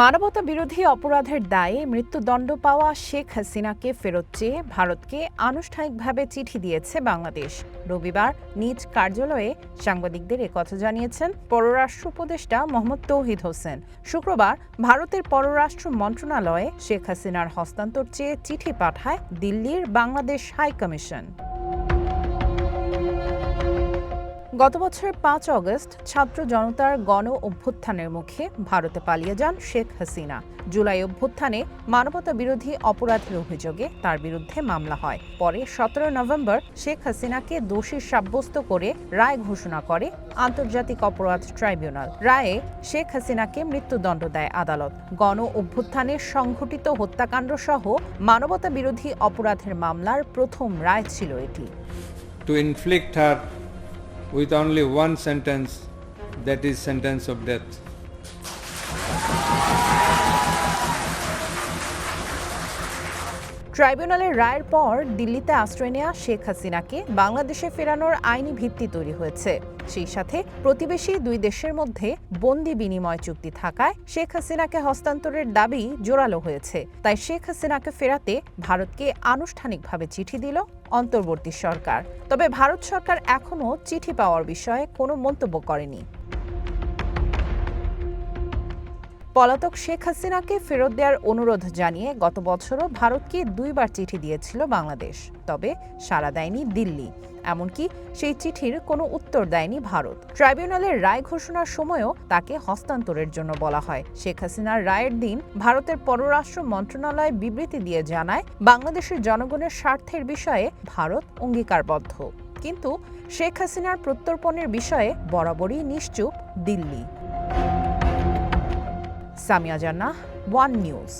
মানবতা বিরোধী অপরাধের দায়ে মৃত্যুদণ্ড পাওয়া শেখ হাসিনাকে ফেরত চেয়ে ভারতকে আনুষ্ঠানিকভাবে চিঠি দিয়েছে বাংলাদেশ। রবিবার নিজ কার্যালয়ে সাংবাদিকদের একথা জানিয়েছেন পররাষ্ট্র উপদেষ্টা মোহাম্মদ তৌহিদ হোসেন। শুক্রবার ভারতের পররাষ্ট্র মন্ত্রণালয়ে শেখ হাসিনার হস্তান্তর চেয়ে চিঠি পাঠায় দিল্লির বাংলাদেশ হাই কমিশন গত বছরের পাঁচ অগস্ট ছাত্র জনতার গণ অভ্যুত্থানের মুখে ভারতে পালিয়ে যান শেখ হাসিনা। জুলাই অভ্যুত্থানে মানবতা বিরোধী অপরাধের অভিযোগে তার বিরুদ্ধে মামলা হয়। পরে সতেরো নভেম্বর শেখ হাসিনাকে দোষী সাব্যস্ত করে রায় ঘোষণা করে আন্তর্জাতিক অপরাধ ট্রাইব্যুনাল। রায়ে শেখ হাসিনাকে মৃত্যুদণ্ড দেয় আদালত। গণ অভ্যুত্থানে সংঘটিত হত্যাকাণ্ড সহ মানবতা বিরোধী অপরাধের মামলার প্রথম রায় ছিল এটি। To inflict her with only one sentence, that is sentence of death. ট্রাইব্যুনালের রায়ের পর দিল্লিতে আশ্রয় নেওয়া শেখ হাসিনাকে বাংলাদেশে ফেরানোর আইনি ভিত্তি তৈরি হয়েছে। সেই সাথে প্রতিবেশী দুই দেশের মধ্যে বন্দি বিনিময় চুক্তি থাকায় শেখ হাসিনাকে হস্তান্তরের দাবি জোরালো হয়েছে। তাই শেখ হাসিনাকে ফেরাতে ভারতকে আনুষ্ঠানিকভাবে চিঠি দিল অন্তর্বর্তী সরকার। তবে ভারত সরকার এখনও চিঠি পাওয়ার বিষয়ে কোনো মন্তব্য করেনি। পলাতক শেখ হাসিনাকে ফেরত দেওয়ার অনুরোধ জানিয়ে গত বছরও ভারতকে দুইবার চিঠি দিয়েছিল বাংলাদেশ। তবে সাড়া দেয়নি দিল্লি। এমনকি সেই চিঠির কোনো উত্তর দেয়নি ভারত। ট্রাইব্যুনালের রায় ঘোষণার সময়ও তাকে হস্তান্তরের জন্য বলা হয়। শেখ হাসিনার রায়ের দিন ভারতের পররাষ্ট্র মন্ত্রণালয় বিবৃতি দিয়ে জানায়, বাংলাদেশের জনগণের স্বার্থের বিষয়ে ভারত অঙ্গীকারবদ্ধ। কিন্তু শেখ হাসিনার প্রত্যর্পণের বিষয়ে বরাবরই নিশ্চুপ দিল্লি। সামিয়া জান্নাহ ওয়ান নিউজ।